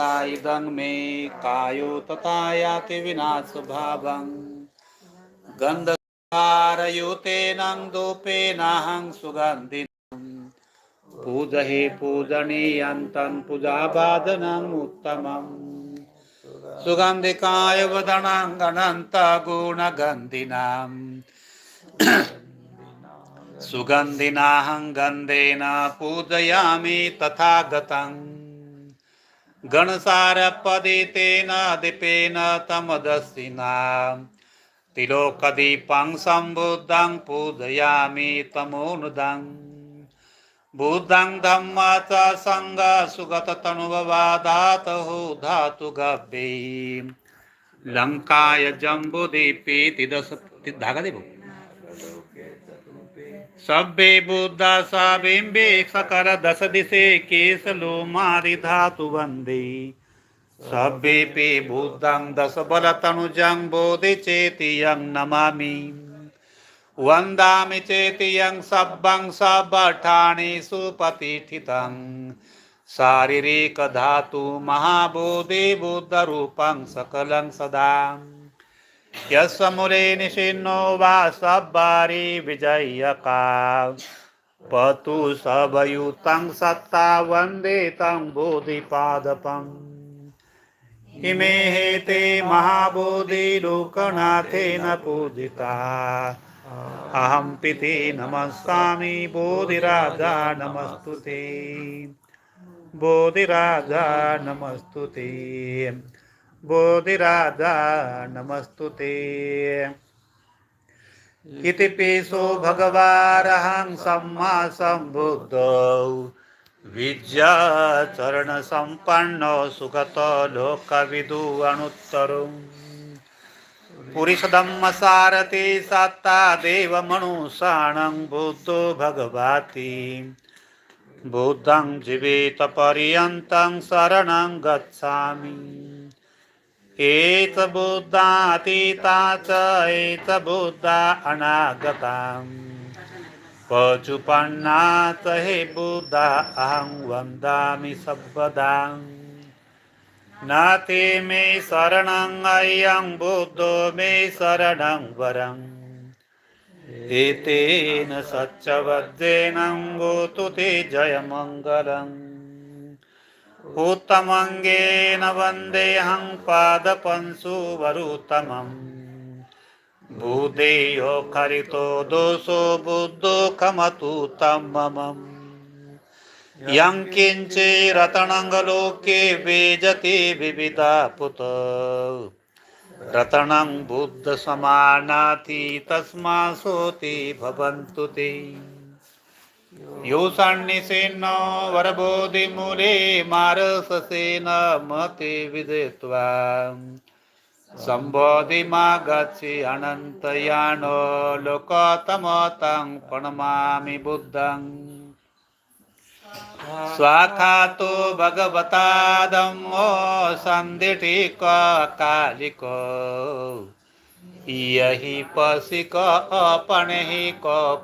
इदं मे कायो तथा याति विनाशभावं गन्धकारयुतेनं दोपेनाहं सुगन्धिनं। पूजहे पूजनीयन्तं पूजाबाधनम् उत्तमम् सुगन्धिकाय वदनाङ्गनन्तगुणगन्धिनाम् सुगन्धिनाहं गन्धेन पूजयामि तथा गतम् गणसारपदितेन दीपेन तमदस्सिना। तिलोकदीपं सम्बुद्धं पूजयामि तमोनुदं। बुद्धं धम्म च सङ्ग सुगततनुवादातहो धातु गव्ये। लङ्काय जम्बुदीपीति तिदस धागा दे सभ्ये बुद्धा सा बिंबे सकर दश दिशे केस लोमारि धातु वन्दे। सभ्येपि बुद्धं दश बोधि चेति यं नमामि। वन्दामि चेति यं सब्बं सब्बठाणि सुप्रतिष्ठितं शारीरिकधातु महाबोधि बुद्धरूपं सकलं सदा। यस्मुरे निशिन्नो वा सब्बारि विजयका पतु सभयुतं सत्ता वन्दे तं बोधिपादपम् इमे हेते महाबोधिलोकनाथेन पूजिता। अहं पिते नमस्सामि बोधिराजा नमस्तु ते। बोधिराजा नमस्तु ते। बोधिराजा नमस्तु ते इति पेशो भगवारहं सम्मा सम्बुद्धौ। विद्याचरणसम्पन्नो सुगतो लोकविदु अनुत्तरौ पुरिषदम्मसारथि सत्ता देवमनुषाणं बुद्धो भगवाति। बुद्धं जीवितपर्यन्तं शरणं गच्छामि। एत बुद्धातीता च एत बुद्धा अनागता पचुपन्ना च हे बुद्धा अहं वन्दामि सर्वदा न ते मे शरणं अयं बुद्धो मे शरणं वरम्। एतेन सच्चवद्येन गोतु ते जयमङ्गलम्। उत्तमङ्गेन वन्देऽहं पादपंशुवरुत्तमम् भूदेयो खरितो दोषो बुद्धो खमतु तं ममम् यं किञ्चिरतणङ्गलोके वेजति विविधा पुत रतनं बुद्धसमानाति तस्मा सोति भवन्तु ते। योषाण्यसेन वरबोधिमूले मारससेन मते विदित्वा सम्बोधिमागच्छि अनन्तयानो लोकतमतं प्रणमामि बुद्धं स्वाखातो भगवतादं धम्मो सन्धिटिकालिको यहि पशिक अपणहि क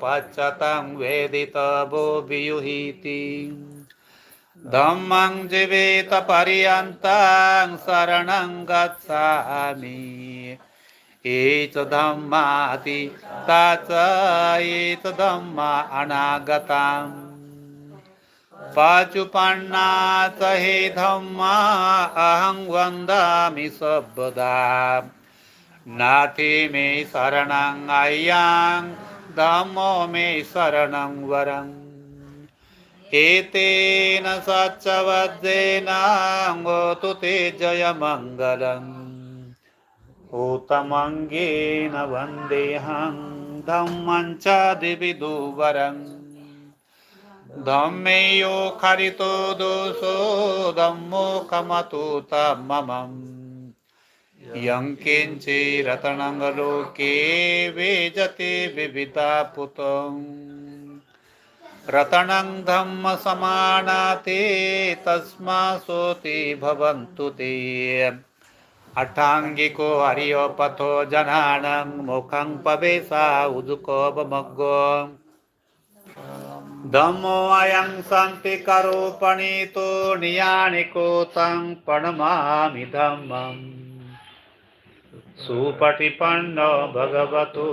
वेदित बोभियुहीति धम्मं जीवेत पर्यन्तं शरणं गच्छामि। एच धम्माति ता च एच धम्मा अनागताम्। पाचुपन्ना च हे धम्मा अहं वन्दामि सर्वदा नाथे मे शरणं अय्यां धम्मो मे शरणं वरम् एतेन सच्चवद्येन गोतु ते जयमङ्गलम्। उत्तमङ्गेन वन्देऽहं धम्मं च दिविदुवरम् धम्मेयो खरितो दोषो धम्मो कमतु तममम्। यं किञ्चिरतनङ्गलोके वेजते विविधा पुतम् रतनं धम्म समानाते तस्मा सोति भवन्तु ते। अट्टाङ्गिको हरियोपथो जनानं मुखं पवेशा उदुको बमग्गो धम्मो अयं सन्ति करोपणितो नियानिको तं प्रणमामि धम्मम्। सुपटिपन्नो भगवतो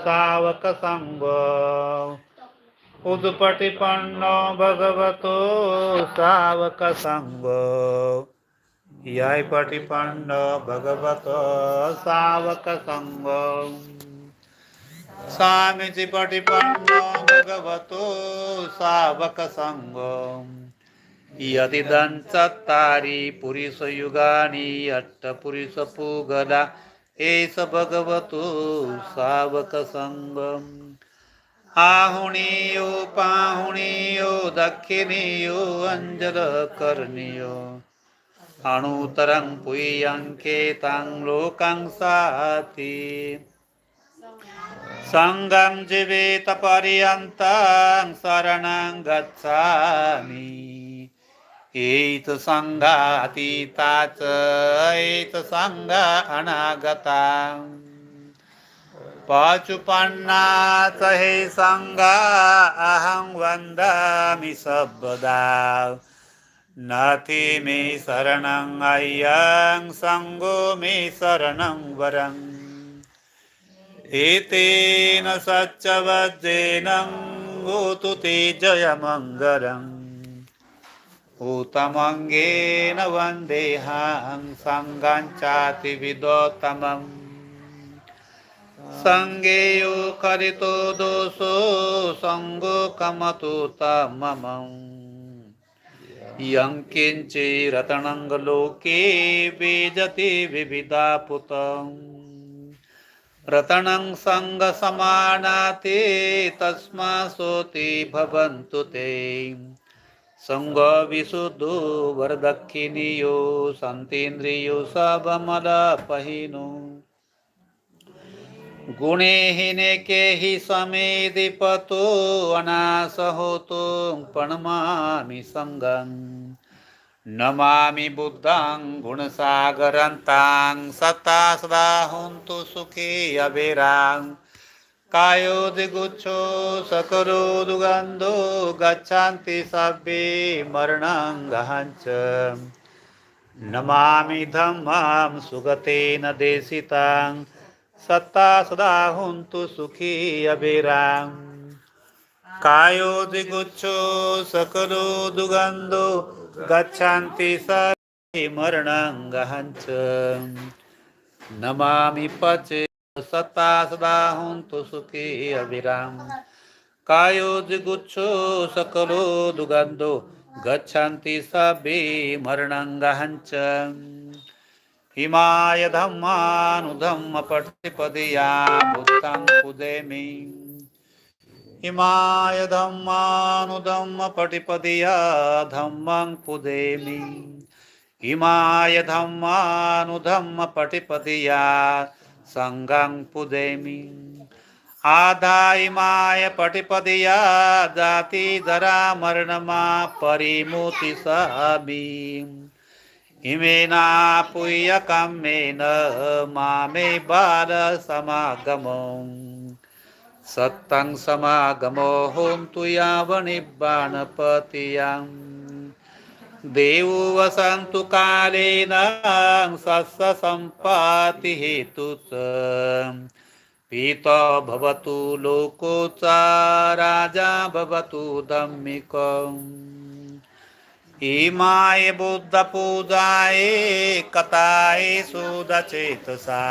सावकसङ्ग उदपटिपन्नो भगवतो सावकसङ्ग यै पटिपन्नो भगवतो सावकसङ्ग स्वामीची पटिपन्नो भगवतो सावकसङ्ग यदिदञ्चत्तारि पुरुषयुगानि अट्टपुरुषपूगला एष भगवतो सावकसङ्गम् आहुणीयो पाहुणीयो दक्षिणीयो अञ्जलकर्णीयो अणुतरं पुय्यङ्केतां लोकं साति सङ्गं जीवेत पर्यन्तं शरणं गच्छामि एत सङ्गातीता च एत सङ्गा अनागता. पाचुपन्नाथ हे सङ्गा अहं वन्दामि सर्वदा नाति मे शरणं अय्यं सङ्गो मे शरणं वरम् एतेन सच्चवज्जेन गोतु ते जयमङ्गलम् उत्तमङ्गेन वन्देहां सङ्गाञ्चातिविदोत्तमम् सङ्गेयो करितो दोषो सङ्गो कमतु तममम्। यं किञ्चिरतणङ्गलोके वेजति विविधापुतम्। रतनं सङ्गसमानाते तस्मा सोति भवन्तु ते। સંગવિશુદ્ધુ વરદક્ષિણીયો સંતીન્દ્રિયો સબમલપહિનું ગુણેહિને કેહિ સમેદિપતો અનાસહોતો પણમામિ સંગં નમામિ બુદ્ધં ગુણસાગરંતાં સતા સદા હુંતુ સુખી અભિરાંગ कायो दिगुच्छो सकरो दुगन्धो गच्छन्ति सभ्ये मरणं गहञ्च नमामि धम्मां सुगतेन देशितां सत्ता सदा हुन्तु सुखी अभिरां। कायोदिगुच्छो सकलो दुगन्धो गच्छन्ति सर्वे मरणं गहञ्च नमामि पचे सत्ता सदा हुन्तु सुखी अभिराम। कायोदिगुच्छो सकलो दुगन्धो गच्छन्ति सभे मरणं गहञ्च हिमाय धम्मानुधम्म पठिपदया बुद्धं पुदेमि हिमाय धम्मानुधम्म पटिपदया धम्मं पुदेमि हिमाय සංගං පුදෙමින් ආදායිමාය පටිපදයා ධාති දරාමරණමා පරිමුති සහබී ඉමේනා පුය්‍ය කම්මේන මාමේ බාල සමාගමෝ. සත්තං සමාගමෝ හොන්තු යාව නිබ්බානපතියං. देववसन्तु कालेन सस्यसम्पातिहेतुत् पीतो भवतु लोकोचा राजा भवतु धम्मिकम्। इमाय बुद्धपूजाय कथाय सुदचेतसा।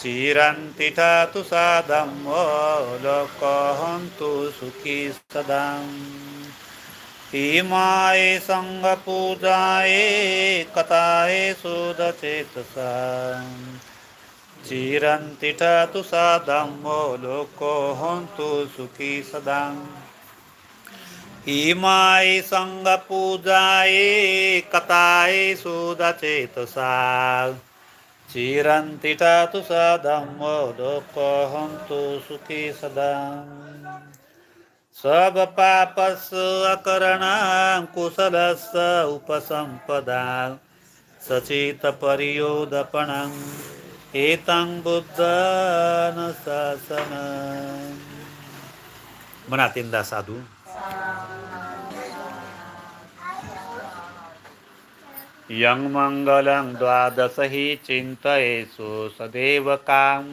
चिरन्ति ठतु वो लोकहन्तु सुखी सदा। इमाय सङ्गपूजाय कथाय सुदचेतसा। चिरन्ति ठतु सदम्मो लोको हन्तु सुखी सदा। इमाय सङ्गपूजाय कथाये सुदचेतसा। चिरन्ति तु लोको हन्तु सुखी सदा। सब पापस्य अकरणां कुशलस्य उपसम्पदा सचितपर्योदपणम् एतं बुद्धन शासनम् म्हणा तीनदा साधू यं मङ्गलं द्वादश हि चिन्तयेषु सदैव कां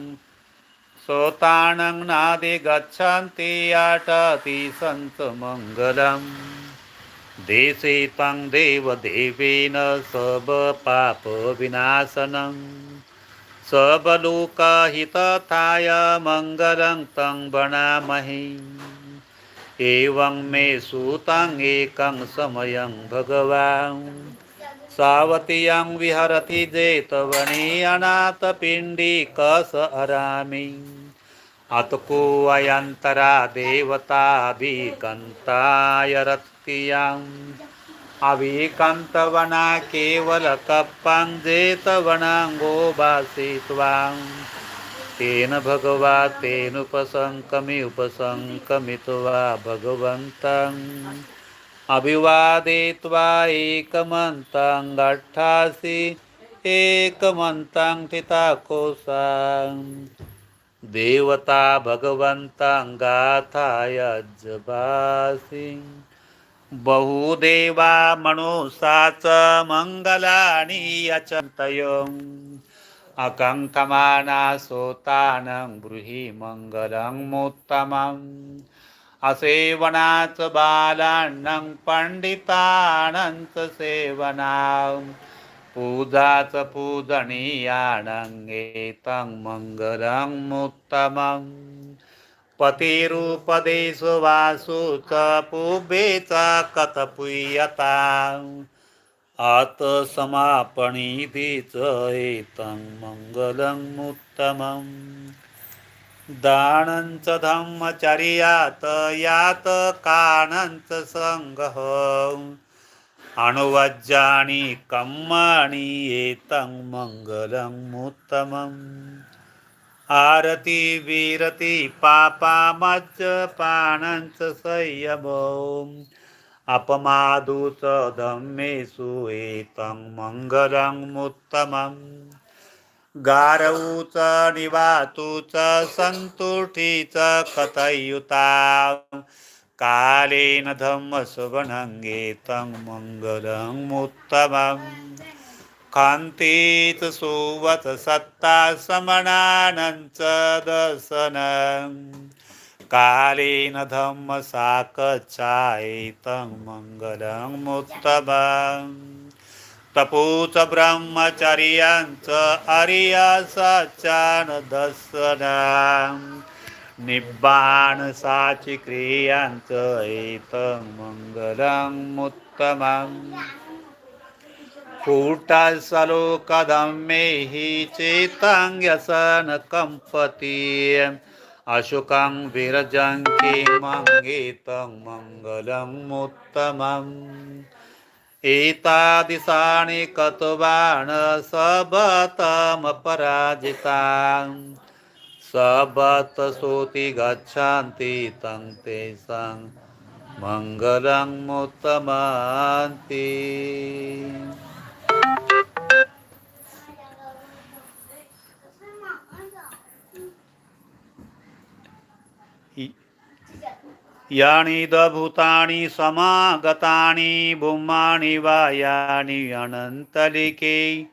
सोतानं नादि गच्छन्ति अटति सन्त मङ्गलम् देशे तं देवदेवेन सबपापविनाशनं सबलोकहितथाय मङ्गलं तं वणामहे। एवं मे सुतं एकं समयं भगवान् सावतीयं विहरति जेतवने अनाथपिण्डिकस अरामि। अतको अयन्तरा देवताभिकन्ताय रत्तियाम् अभिकन्तवना केवलकप्पं जेतवनाङ्गो तेन भगवा तेनुपसङ्कमि उपसङ्कमित्वा भगवन्तम् अभिवादयित्वा एकमन्तं गट्ठासि एकमन्तं ठिताकोसां देवता भगवन्तं गाथाय जबासि बहुदेवा मनुषा च मङ्गलानि यचन्तयम्। अकङ्कमाना सोतानं ब्रूहि मङ्गलमुत्तमम् असेवनाच बालान्नं पण्डितानंच सेवना पूजाच पूजनीयानं एतं मङ्गलमुत्तमम् पतिरुपदेशु वासु च पुबे च कथपुय्यताम् आत समापणीति च एतं मङ्गलमुत्तमम् दानञ्च धम्मचर्यात यात कानञ्च सङ्गः अणुवज्जानि कम्माणि एतं मङ्गलमुत्तमम् आरती विरति पापामज्जपाणञ्च संयमो अपमादु च धम्मेषु एतं मङ्गलमुत्तमम् गारौ च निवातु च सन्तुष्टि च कथयुता मंगलं धम्मश्रवणङ्गेतं मङ्गलमुत्तमम् सुवत सत्ता समनानंच दसन कालेन धम्मसाकच्चायितं मङ्गलमुत्तमम् तपोच ब्रह्मचर्याञ्च अर्यसचान दर्शनं निब्बाणसाचि क्रियाञ्च एतं मङ्गलमुत्तमम् फूटसलोकदम्मे हि चेतं व्यसन कम्पति अशुकं विरजं किमङ्गेतं मङ्गलमुत्तमम् एतादृशानि कथवान् सर्वतमपराजितां सर्वुति गच्छन्ति तं तेषां मङ्गलं मङ्गलम् याणि दभूतानि समागतानि भूमाणि वा यानि अनन्तलिके।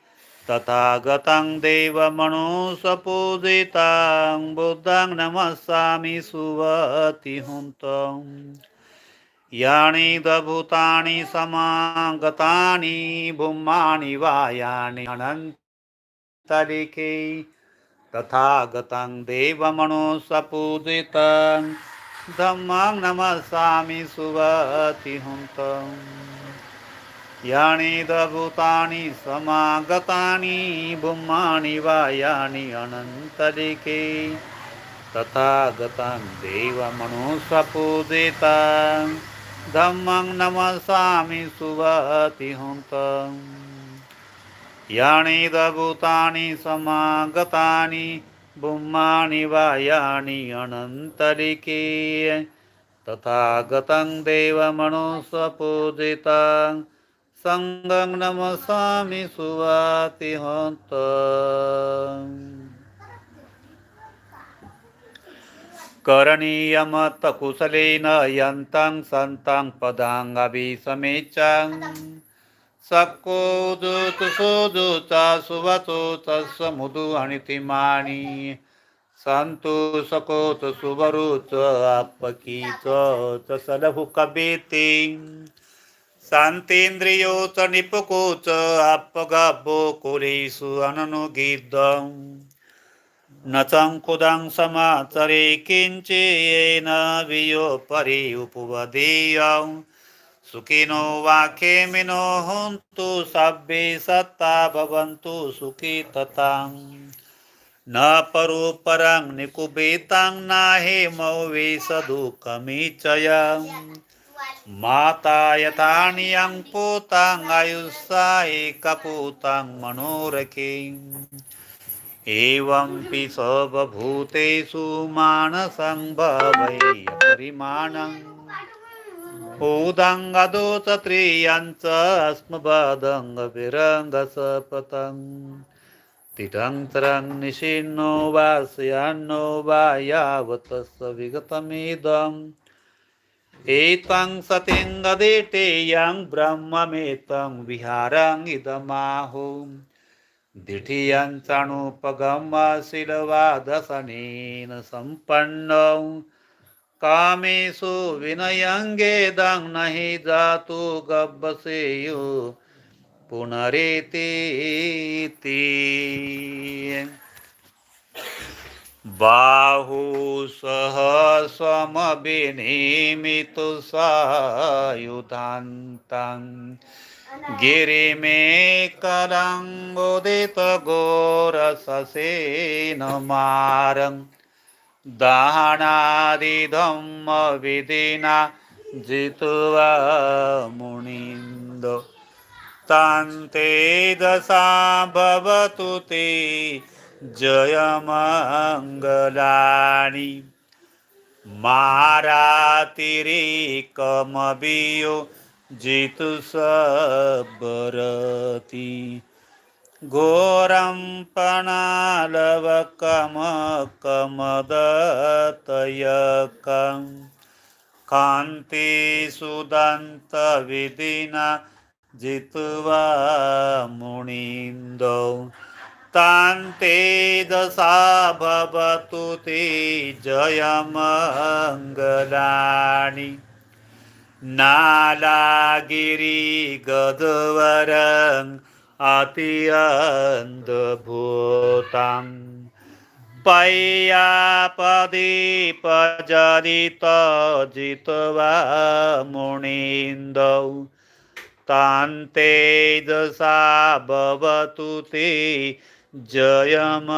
तथा गतं देवमनुसपूजितां बुद्धं नमस्सामि सुवतिहुन्तम् याणि दभूतानि समागतानि भूमानि वा यानि अनन्तलिके। तथा गतं देवमनुसपूजितं धम्मं नमस्सामि सुवतिहुन्तम्। यानि दभूतानि समागतानि भूमानि वा यानि अनन्तरिके तथा गतं देवमनुसपूजिता धम्मं नमस्सामि सुवतिहुन्तम्। यानि दभूतानि समागतानि ब्रह्माणि वायाणि अनन्तरिके। तथा गतं देवमनुष्वपूजितं सङ्गं नमसामि सुवातिहन्त करणीयमतकुशलेन यन्तं सन्तं पदाङ्गभिसमेचां ಸಕ್ಕೋದೂತು ಸೋದೂತ ಸುವತೋತ ಸಮುದು ಅಣಿತಿ ಮಾಣಿ. ಸಂತು ಸಕೋತು ಸುಬರುತ ಅಪ್ಪಕೀತ ಸಲಹು ಕಬೇತಿ. ಶಾಂತೇಂದ್ರಿಯೋತ ನಿಪುಕೋತ ಅಪ್ಪಗಬ್ಬೋ ಕುಲೀಸು ಅನನುಗಿದ್ದ ನಚಂಕುದಂ ಸಮಾತರೆ ಕಿಂಚೇನ ವಿಯೋಪರಿ ಉಪವದೇಯಂ सुखिनो वाक्यमिनो हन्तु सभ्ये सत्ता भवन्तु सुखी तताम् न परोपरं निकुबेतां नाहे मौवे सदुःखमीचय माता यथा नियं पोतां आयुष्सा एकपूतां मनोरकीम् एवंपि सर्वभूतेषु मानसं भवै परिमाणम् ऊदङ्गदोषत्रियञ्च अस्मभदङ्गविरङ्गसपतं तिरं तरंग निशिन्नो वासयान्नो वा यावतस्य विगतमिदम् एतं सतिङ्गदिटेयं गदेटेयं ब्रह्ममेतं विहारम् इदमाहुम् दिठियञ्चणुपगमशिलवादशनेन सम्पन्नौ कामेसु विनयंगे न नाही जातो गब्बसेयु पुनरेते बाहु सहस्वमभिनिमितु सायुधान्तं गिरिमे करङ्गोदित घोरससेन मारं दाहानादिधम्म विधिना जित्वा मुनिन्दो। तान्ते दशा भवतु ते जयमङ्गलानि मारातिरिकमभियो जितु सबरति घोरं पणालवकमकमदतयकं कान्तिसुदन्तविधिना जित्वा मुनिन्दौ तान्ते दशा भवतु ते जयमङ्गलानि नालागिरि गधवरं अतियन्दभूतं पय्यापदीपजरितजित्वा मुनीन्दौ तान्ते दशा भवतु ते जयमङ्गलानि।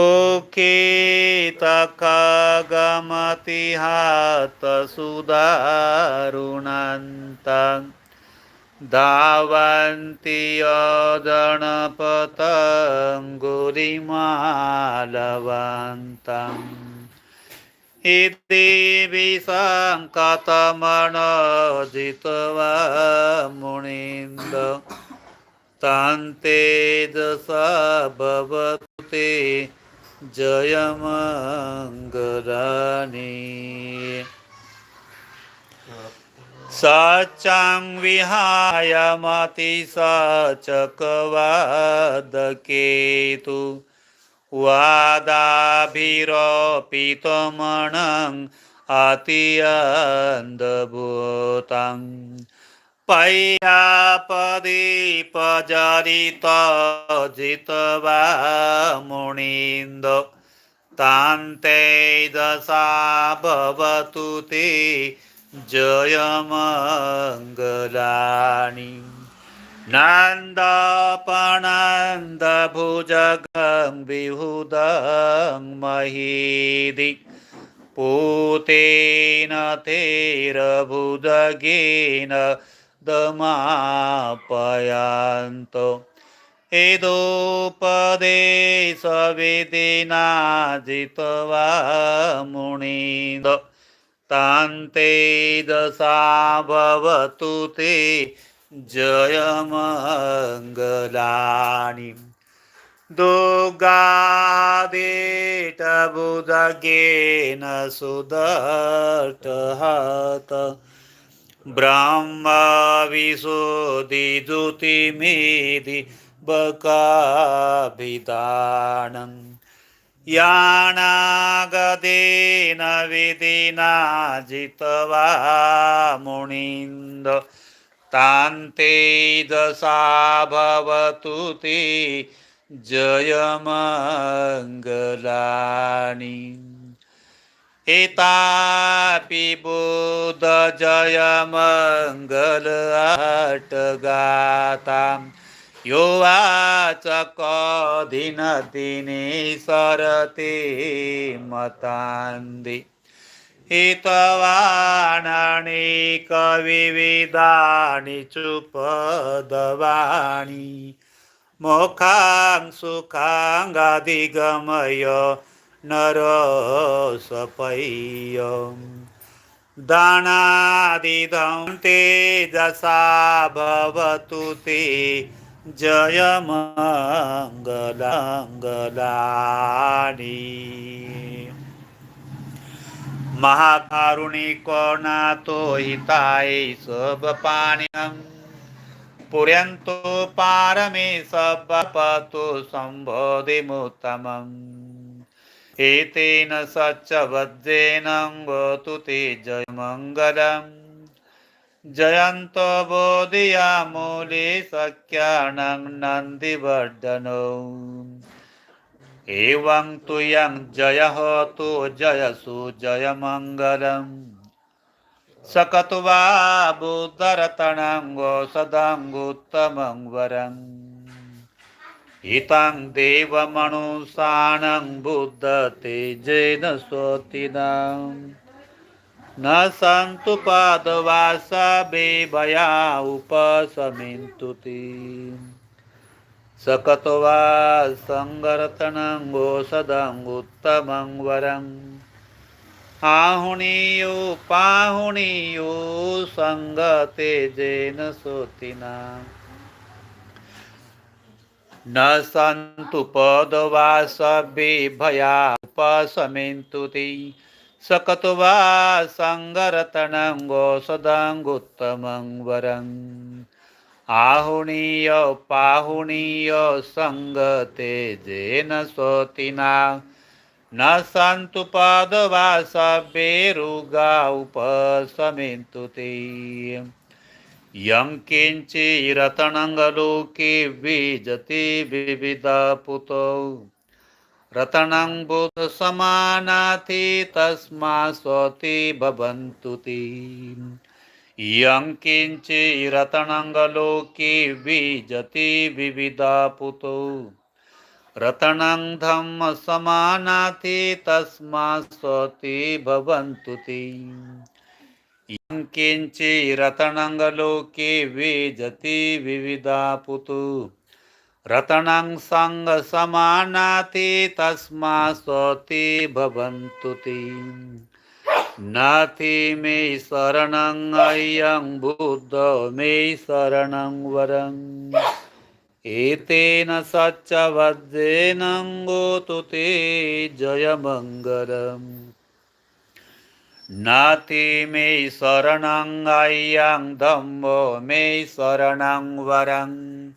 ओकेतकगमतिहातसुदारुणन्तं धावन्ति यदणपतङ्गुलिमालवन्तम् इति विसङ्कतमनजित्वा मुनिन्द तान्ते भवतु ते जयमङ्गलानि। सचां विहाय मति सचकवादकेतु। वादाभिरोपितमणं अतियन्दभूतं पय्यापदीपजरित जित्वा मुनीन्द तान्ते भवतु ते जयमङ्गलानि। नन्दपनन्दभुजगं विहुदं महीदि। पूतेन तेरभुदगेन दमापयन्तो एदोपदेशविधिना जित्वा मुनिद तान्ते दशा भवतु ते जयमङ्गलानि। दुर्गादिटबुधगेन सुदर्टहत ब्रह्मविशोधिजुतिमेधि बकाभिदानम् यानागदेन विधिना जित्वा मुनीन्द तान्ते दशा भवतु ते जयमङ्गलानि हितापि बुध जयमङ्गल अट्टगाताम् यो वाच कधिनदिने सरते मतान्दि हितवाणानि कविविधानि चुपदवाणि मोखां सुखाङ्गादिगमय नरसपय्यम्। दानादिदं तेजसा भवतु ते जयमङ्गलाङ्गलानि। महाकारुणिको नातो हिताय सब पुर्यन्तो पारमे सबपतु सम्बोधिमुत्तमम् एतेन सच्चवज्रेन वतु ते जयमङ्गलम् जयन्तो बोधियामूले सख्यानं नन्दिवर्धनो। एवं तु यं जयः तु जयसु जयमङ्गलम्। सकतुवा बुद्धरतणङ्गोषदङ्गुत्तमं वरम्। हितं देवमनुसानं बुद्धतेजेन स्वतिनाम् न सन्तु पादवासबेभया उपशमिन्तु ते। सकतो वा सङ्गरतनङ्गोषदङ्गुत्तमं वरम् आहुणीयो पाहुणीयो सङ्गतेजेन सोतिना। न सन्तु पदवासबेभया उपशमिन्तु ते। सकतो वा सङ्गरतनङ्गोषदङ्गुत्तमं वरम्। आहुणीय पाहुणीय सङ्गतेजेन स्वतिना न सन्तु पदवासबेरुगा उपशमिन्तु ते। यं किञ्चिरतनङ्गलोके विजति विविधा पुतौ रतनं बुधसमानाति तस्मा स्वति भवन्तु ते। यं किञ्चिरतनङ्गलोके विजति विविधा पुतौ रतनं धम्मसमानाति तस्मा स्वति भवन्तु ते। यं किञ्चिरतनङ्गलोके विजति विविधापुतु रतनं सङ्गसमानाति तस्मा स्वति भवन्तु ते नाति मे शरणं अयं बुद्ध मे शरणं वरम् एतेन सच्चवज्रेन गोतु ते जयमङ्गलम् नाति मे शरणं अयं धम्मो मे शरणं वरम्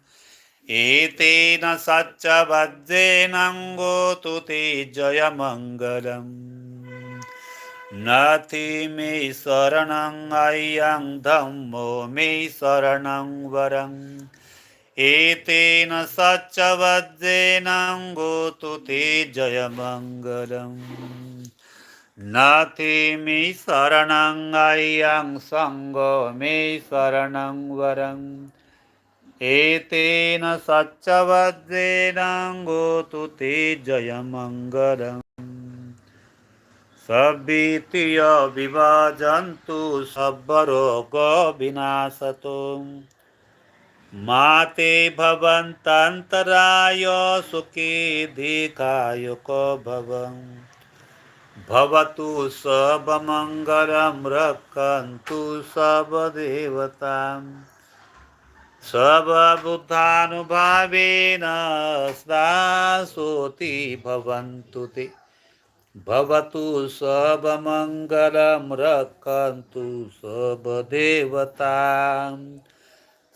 एतेन सच्चवज्रेन गोतु ते जयमङ्गलम्। नाति मे शरणं अयं धम्मो मे शरणं वरम्। एतेन सच्चवज्रेन गोतु ते जयमङ्गलम्। नाथे मे शरणं सङ्गो मे शरणं वरं। एतेन सच्च गोतु ते जयमङ्गलम्। सभीतिय विभाजन्तु सर्वरोगविनाशतो माते भवन्तन्तराय सुखी दीर्घायुको भवम्। भवतु सबमङ्गलं रक्षन्तु सबदेवताम् सबबुद्धानुभावेन स्नासोति भवन्तु ते। भवतु सबमङ्गलं रक्षन्तु सबदेवता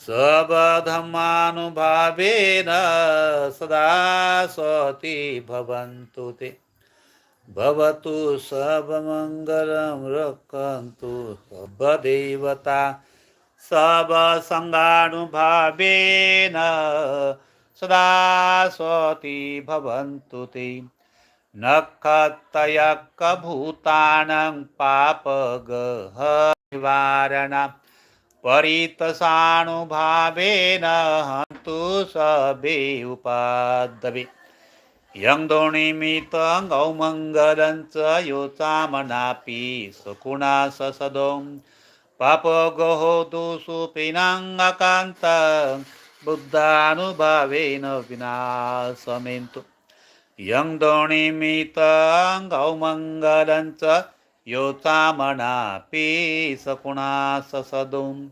सबधर्मानुभावेन सदा सति भवन्तु ते। भवतु सबमङ्गलं रक्षन्तु सर्वदेवता सर्वसङ्गानुभावेन सदा स्वती भवन्तु ते। नखतयकभूतानां पापगहनिवारणा परितसानुभावेन हन्तु सभे उपादवे यंगोणी दोणिमितं गौमङ्गलं च मनापी सुकुणा सकुणा पाप पापगोः दुसुपिनांगकांत बुद्धानुभावेन विनाशमेन्तु। यं दोणिमितं गौमङ्गलं च यो चामनापि सकुणा पाप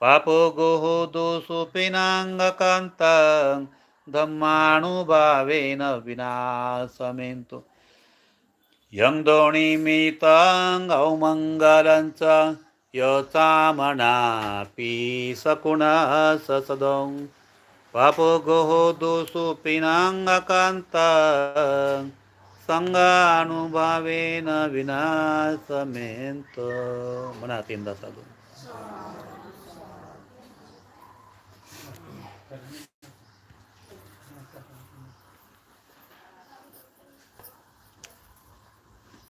पापगोः दुसुपिनांगकांत धम्मानुभावेन विनाशमेन्तु। यं दोणिमितं गौमङ्गलं च यचामणापि सकुणः ससदं पापगोः दुसुपिनाङ्गकान्त सङ्गानुभावेन विनाशमेन्त। मनातींदा साधू